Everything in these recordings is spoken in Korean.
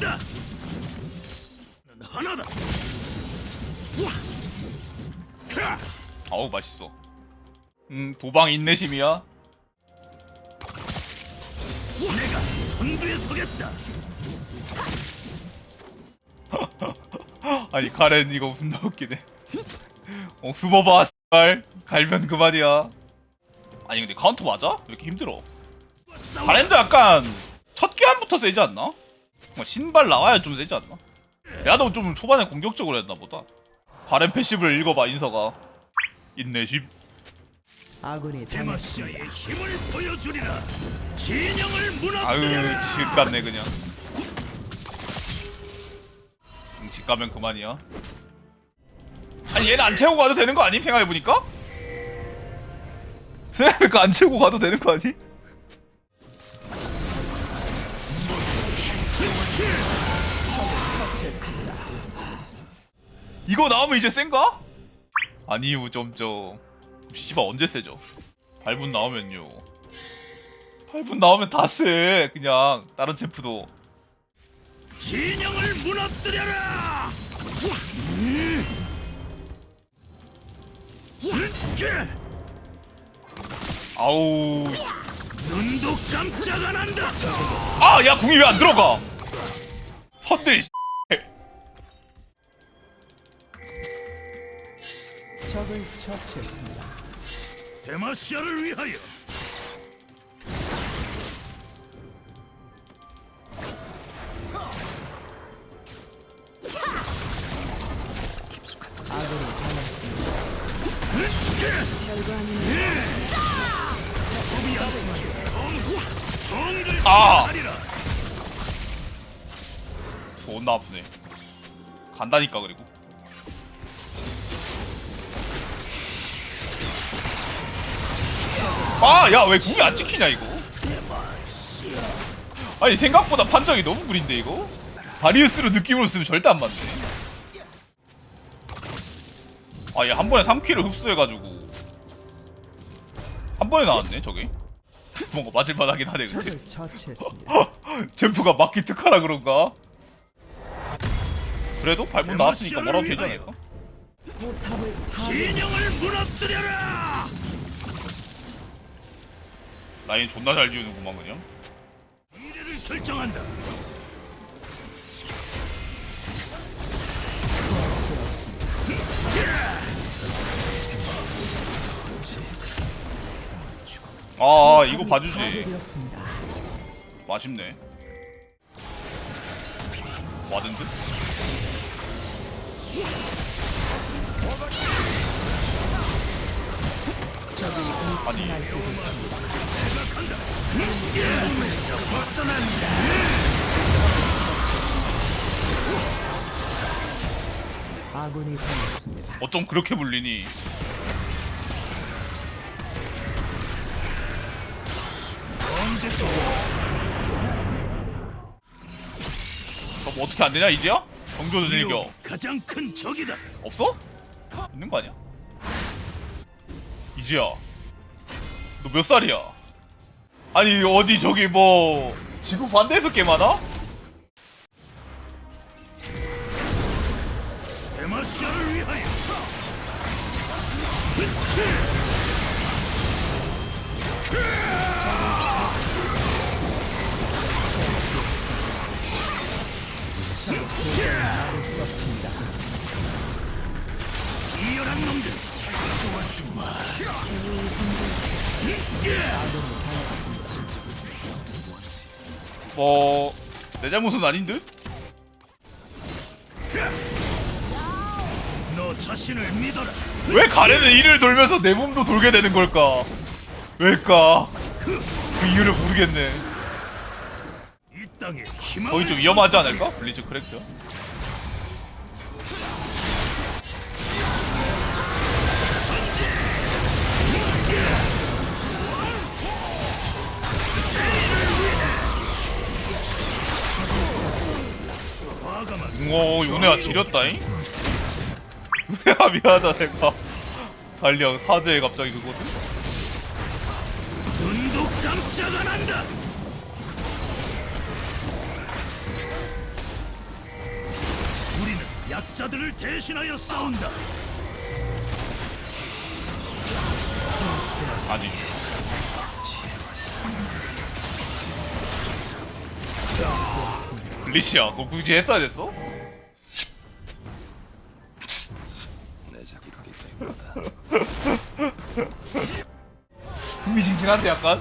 는 하나다. 캬! 아우 맛있어. 음 도방 인내심이야. 내가 선두에 서겠다. 아니 카렌 이거 존나 웃기네. 어 숨어봐 씨발 갈면 그만이야. 아니 근데 카운터 맞아? 왜 이렇게 힘들어? 카렌도 약간 첫 기한부터 세지 않나? 뭐 신발 나와야 좀 세지 않나? 야도 좀 초반에 공격적으로 했나 보다. 가렌 패시브를 읽어봐 인서가. 인내심. 아군이. 데마시아의 힘을 보여주리라. 진영을 아유 무너뜨려라. 질 같네 그냥. 응, 집 가면 그만이야. 아니 얘는 안 채우고 가도 되는 거 아님 생각해보니까? 생각해보니까 안 채우고 가도 되는 거 아니? 이거 나오면 이제 센가? 아니요 점점 씨발 언제 세죠? 8분 나오면요 8분 나오면 다세 그냥 다른 챔프도 진영을 무너뜨려라. 아우 눈도 깜짝 안 한다. 아야 궁이 왜 안 들어가 선들 적을 처치했습니다. 데마시아를 위하여 아군이 당했습니다. 정의를 아! 하리라. 존나 아프네 간다니까 그리고 아 야 왜 궁이 안 찍히냐 이거 아니 생각보다 판정이 너무 구린데 이거 다리우스로 느낌으로 쓰면 절대 안 맞네 아 얘 한 번에 3킬을 흡수해가지고 한 번에 나왔네 저게 뭔가 맞을 만 하긴 하네 근데. 젠프가 막기 특하라 그런가? 그래도 발문 나왔으니까 뭐라도 되지 않을까? 진영을 무너뜨려라. 라인 존나 잘 지우는구만 그냥 미래를 결정한다. 아 이거 봐주지. 맛있네 와든 듯? 적이. 아군이 당했습니다. 어쩜 그렇게 불리니 저뭐 어떻게 안 되냐 이제야? 경조전 일겨 가장 큰 적이다. 없어? 있는 거 아니야? 이지야 너 몇 살이야? 아니 어디 저기 뭐 지구 반대에서 게임하나? 데마시아를 위하여. 뭐... 내 잘못은 아닌 듯? 너 자신을 믿어라. 왜 가래는 이를 돌면서 내 몸도 돌게 되는 걸까? 왜일까? 그 이유를 모르겠네. 이 땅에 희망을 거의 좀 위험하지 않을까? 블리츠 크랙터. 오, 요네야 지렸다잉? 요네야 미안하다 내가. 달리랑 사제에 갑자기 그거든? 눈도 깜짝 안 한다. 약자들을 대신하여 싸운다. 아니 블리치야 그거 굳이 했어야 됐어? 흥미진진한데 약간?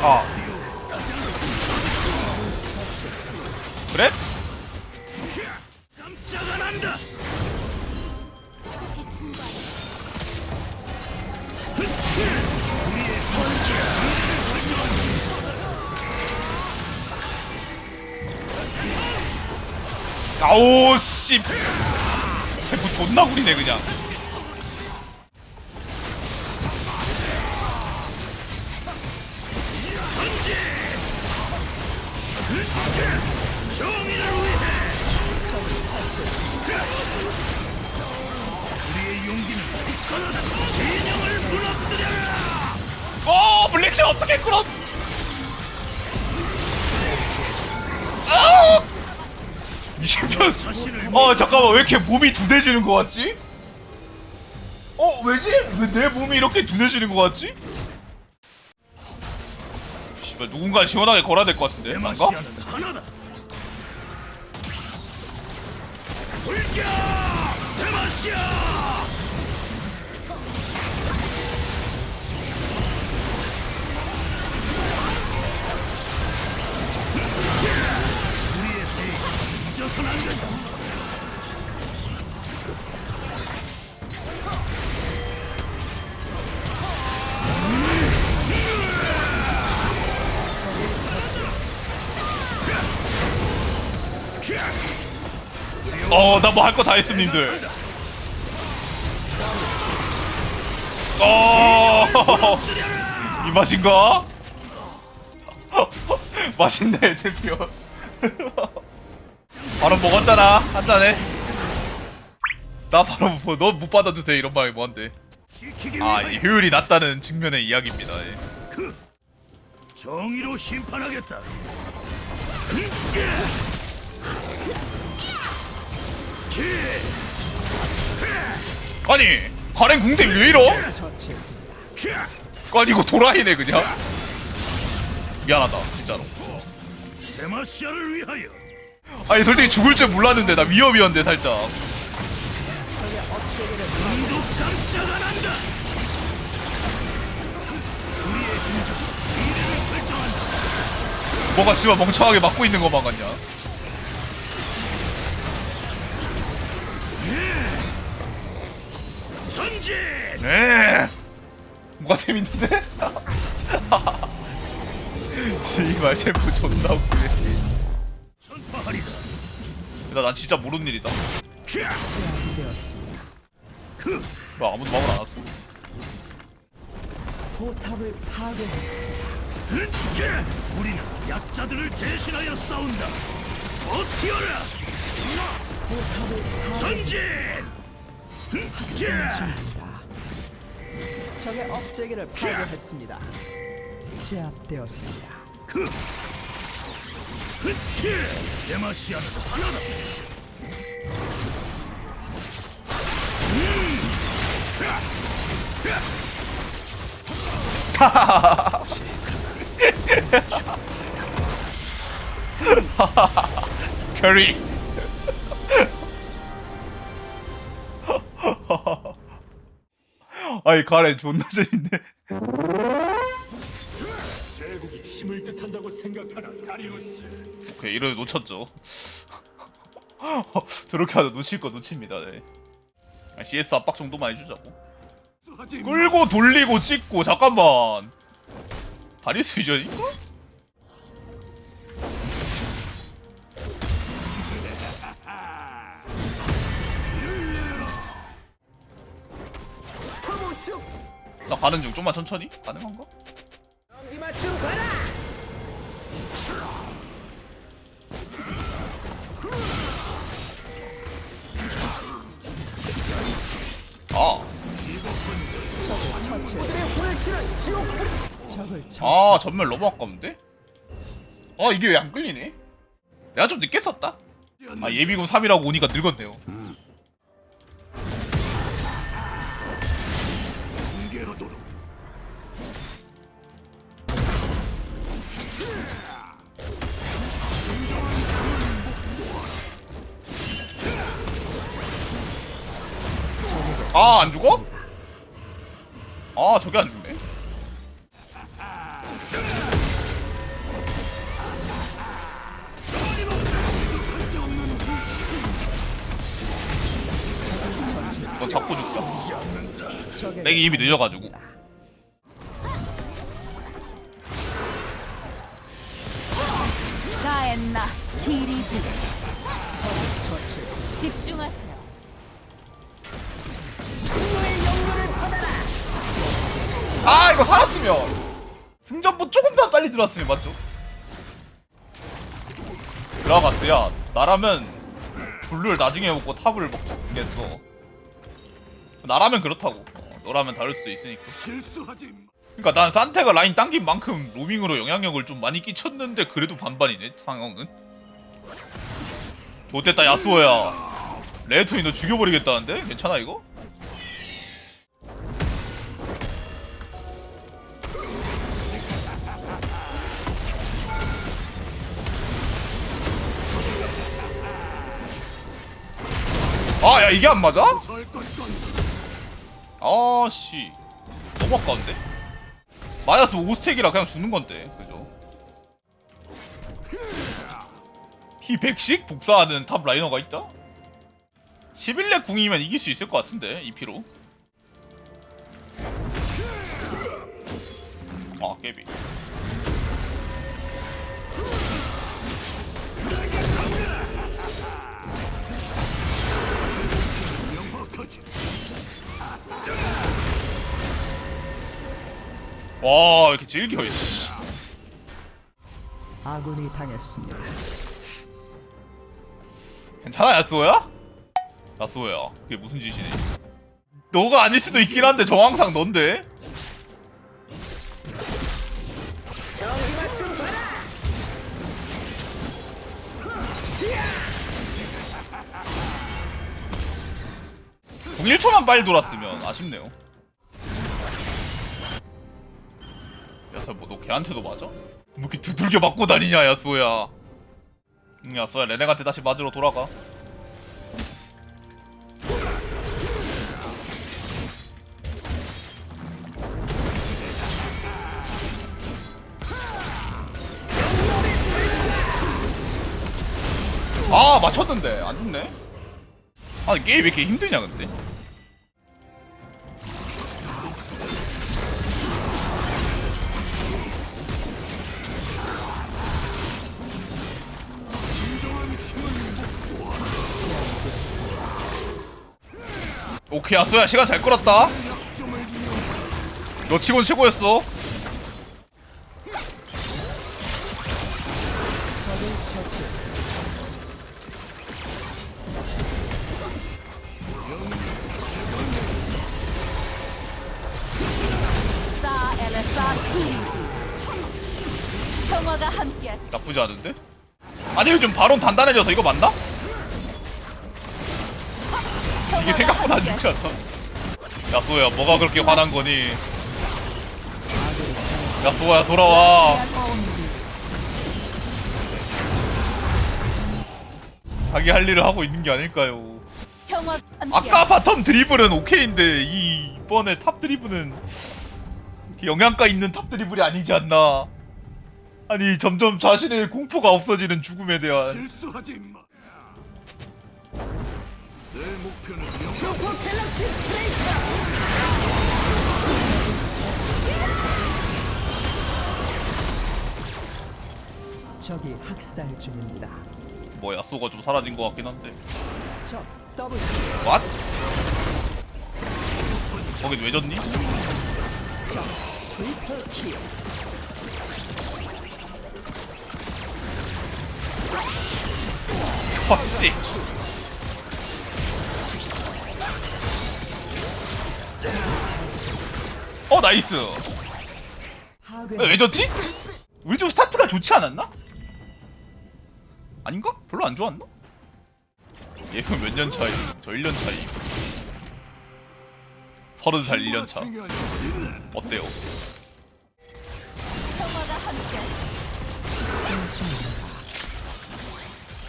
아 그래? 아오 씨 쟤뭐 존나 구리네 그냥. 어 블랙시 어떻게 끌어 아우 자신을 어 잠깐만 왜 이렇게 몸이 둔해지는 거 같지? 어 왜지? 왜 내 몸이 이렇게 둔해지는 거 같지? 씨발 누군가 시원하게 걸어야 될 것 같은데 하나다. 불겨! 데마시아! 된다. 어 나 뭐 할 거 다 했음 님들 어, 이 맛인가? 맛있네 챔피언 바로 먹었잖아. 한 잔에 나 바로 너못 받아도 돼. 이런 말이 뭐한데. 아 효율이 낮다는 측면의 이야기입니다. 예. 그 정의로 심판하겠다. 아니 가랭 궁대 왜 이러? 아니 이거 도라이네 그냥. 미안하다 진짜로. 데마시아를 위하여 아니 솔직히 죽을 줄 몰랐는데 나 위험이었는데 살짝. 뭐가 씨발 멍청하게 막고 있는 것만 같냐! 네 뭐가 재밌는데? 씨발 챔프 존나 웃기네 하리다. 나, 난 진짜 모르는 일이다 제압되었습니다. 그뭐 아무도 막을 안 왔어 포탑을 파괴했습니다. 우리는 약자들을 대신하여 싸운다. 버티어라! 포탑을 전진! 파괴했습니다. 적의 억제기를 파괴했습니다. 제압되었습니다. 그 데마시아는 하나다. 캐리 아이 가렌 존나 재밌네 힘을 뜻한다고 생각하나 다리우스. 오케이 이를 놓쳤죠 저렇게 하다 놓칠 거 놓칩니다 네. 아, CS 압박 정도만 해주자고 끌고 돌리고 찍고 잠깐만 다리스 위전이? 나 가는 중 좀만 천천히 가능한가? 아 전멸 너무 아까운데? 아 이게 왜 안 끌리네? 내가 좀 늦게 썼다? 아 예비군 3이라고 오니까 늙었네요. 아 안 죽어? 아 저게 안 죽네 너 잡고 죽자 맥이 이미 늦어가지고 가엔나 처치했습니다. 집중하세요. 아 이거 살았으면 승전부 조금만 빨리 들어왔으면 맞죠? 들어갔어야 나라면 블루를 나중에 먹고 탑을 먹겠어 나라면 그렇다고 어, 너라면 다를 수도 있으니까. 그러니까 난 산테가 라인 당긴 만큼 로밍으로 영향력을 좀 많이 끼쳤는데 그래도 반반이네 상황은 좋됐다 야스오야 레토니 너 죽여버리겠다는데? 괜찮아 이거? 아 야 이게 안 맞아? 아씨 너무 아까운데? 맞았으면 5스택이라 그냥 죽는 건데 그죠? 피 100씩 복사하는 탑 라이너가 있다? 11렙 궁이면 이길 수 있을 것 같은데 이 피로 아 깨비 와왜 이렇게 질겨 씨. 아군이 당했습니다. 괜찮아 야스오야? 야스오야 그게 무슨 짓이니 너가 아닐 수도 있긴 한데 저 항상 넌데 1초만 빨리 돌았으면 아쉽네요. 야스야 뭐너 걔한테도 맞아? 뭐 이렇게 두들겨 맞고 다니냐 야스오야. 응, 야스야 레넥한테 다시 맞으러 돌아가. 아 맞췄는데. 안 죽네? 아 게임 왜 이렇게 힘드냐 근데 오케이 아쏘야 시간 잘 끌었다 너 치곤 최고였어. 나쁘지 않은데? 아니 요즘 바론 단단해져서 이거 맞나? 이게 생각보다 안 좋지 않다 야쏘야 뭐가 그렇게 화난 거니? 야쏘야 돌아와. 자기 할 일을 하고 있는 게 아닐까요? 아까 바텀 드리블은 오케이인데 이 이번에 탑 드리블은 영양가 있는 탑 드리블이 아니지 않나? 아니 점점 자신의 공포가 없어지는 죽음에 대한 실수하지 마. 내 목표는 명. 적이 학살 중입니다. 뭐 야쏘가 좀 사라진 것 같긴 한데 적 더블 왓? 거긴 왜 졌니? 적 트리플 킬. 아씨 어 나이스 왜 졌지? 우리 좀 스타트가 좋지 않았나? 아닌가? 별로 안 좋았나? 얘는 몇년 차이? 저 1년 차이. 30살 1년 차. 어때요?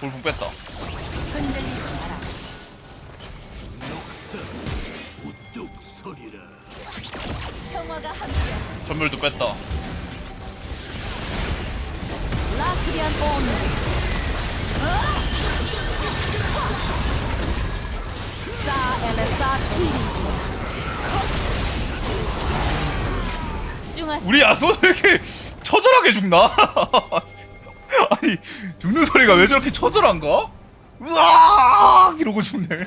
돌풍 뺐다. 전멸도 뺐다. 티리. 집중하세요. 우리 왜 이렇게 처절하게 죽나? 아니 죽는 소리가 왜 저렇게 처절한가? 으악 이러고 죽네.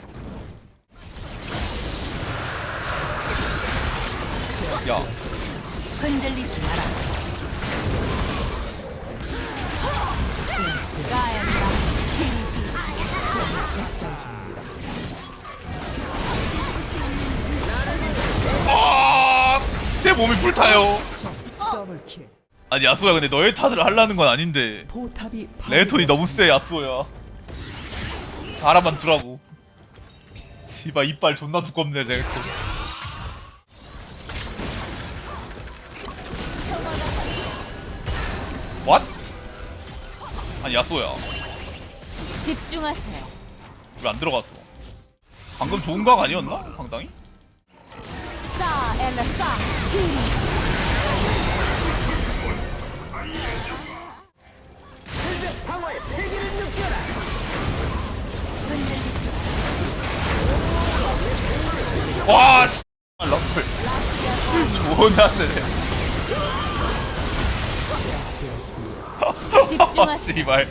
야, 흔들리지 마라. 아, 내 몸이 불타요. 더블킬. 아니 야쏘야 근데 너의 탓을 하려는 건 아닌데 포탑이 레톤이 너무. 세 야쏘야. 알아만 두라고. 씨발 이빨 존나 두껍네 내. What? 아니 야쏘야 집중하세요. 왜 안 들어갔어? 방금 좋은 각 아니었나? 상당히? 와 씨. 러플. 원하네. 집중하세요. 씨발.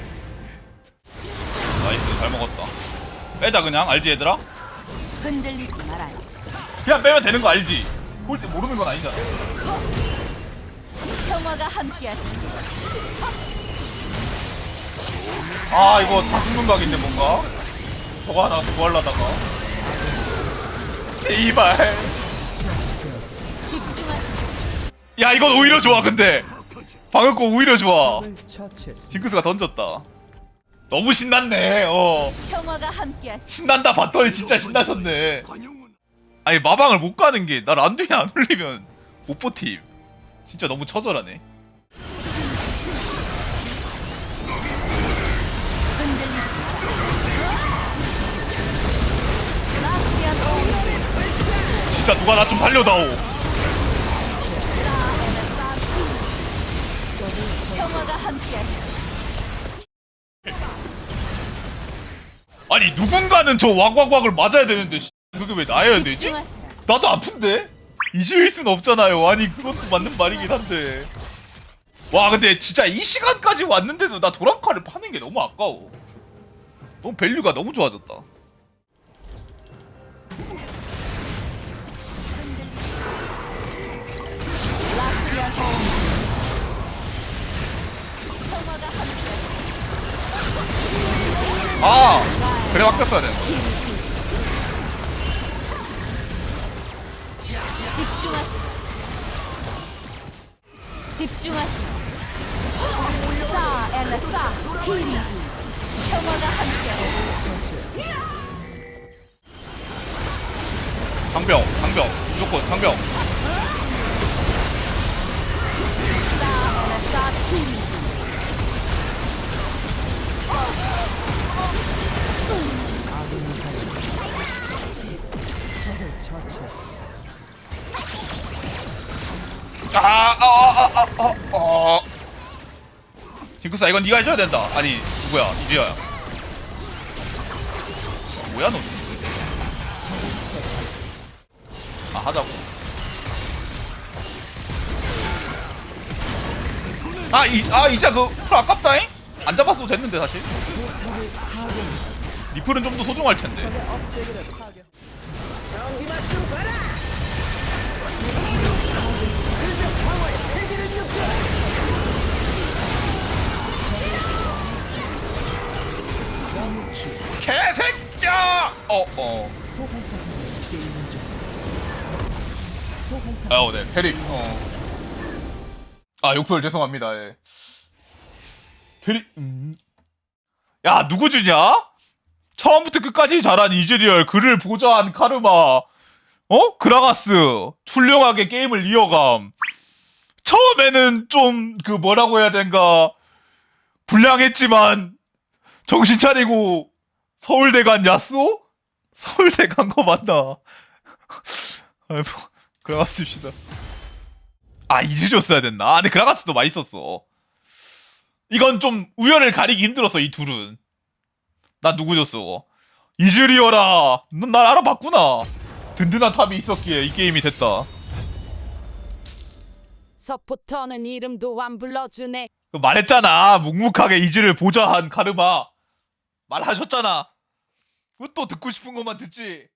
나이스 잘 먹었다. 빼자 그냥 알지 얘들아? 흔들리지 말아요. 그냥 빼면 되는 거 알지? 볼때 모르는 건 아니잖아. 평화가 함께하시오. 아 이거 다 죽는 각인데 뭔가? 저거 하나 구하려다가. 씨발. 집중하세요. 야 이건 오히려 좋아 근데. 방금 거 오히려 좋아. 징크스가 던졌다. 너무 신났네. 어. 평화가 함께하시오. 신난다 봤더니 진짜 신나셨네. 아니 마방을 못 가는 게 나 란두에 안 올리면 못 버팀. 진짜 너무 처절하네. 진짜 누가 나 좀 살려다오. 아니 누군가는 저 왁왁왁을 맞아야 되는데 씨, 그게 왜 나여야 되지? 나도 아픈데? 이슈일 순 없잖아요. 아니 그것도 맞는 말이긴 한데. 와 근데 진짜 이 시간까지 왔는데도 나 도랑카를 파는 게 너무 아까워. 너무 밸류가 너무 좋아졌다. 아 그래 바뀌었어야 돼. 집중하세요. 집중하세요. 사 엘레사 티리. 평화가 함께하시오. 상병 상병 무조건 상병. 아, 아아아아 아 아, 아. 징크스야 이건 네가 해줘야 된다. 아니 누구야 이지야야. 뭐야 너? 아 하자고. 아 이 아 이자 그풀 아깝다잉? 안 잡았어도 됐는데 사실. 리플은 좀 더 소중할 텐데. 어 어. 소환사가 게임 중입니다. 소환사 아, 네, 페리. 어. 아 욕설 죄송합니다. 예. 괜히 음. 야 누구 주냐? 처음부터 끝까지 잘한 이즈리얼 그를 보좌한 카르마 어 그라가스 훌륭하게 게임을 이어감. 처음에는 좀 그 뭐라고 해야 된가 불량했지만 정신 차리고 서울대 간 야쏘? 서울대 간 거 맞나? 아이고 그라가스입시다. 아 이즈 줬어야 됐나? 아, 근데 그라가스도 맛있었어. 이건 좀 우열을 가리기 힘들었어 이 둘은. 나 누구 줬어? 이즈리어라. 넌 날 알아봤구나. 든든한 탑이 있었기에 이 게임이 됐다. 서포터는 이름도 안 불러주네. 그 말했잖아. 묵묵하게 이즈를 보좌한 카르마. 말하셨잖아. 또 듣고 싶은 것만 듣지.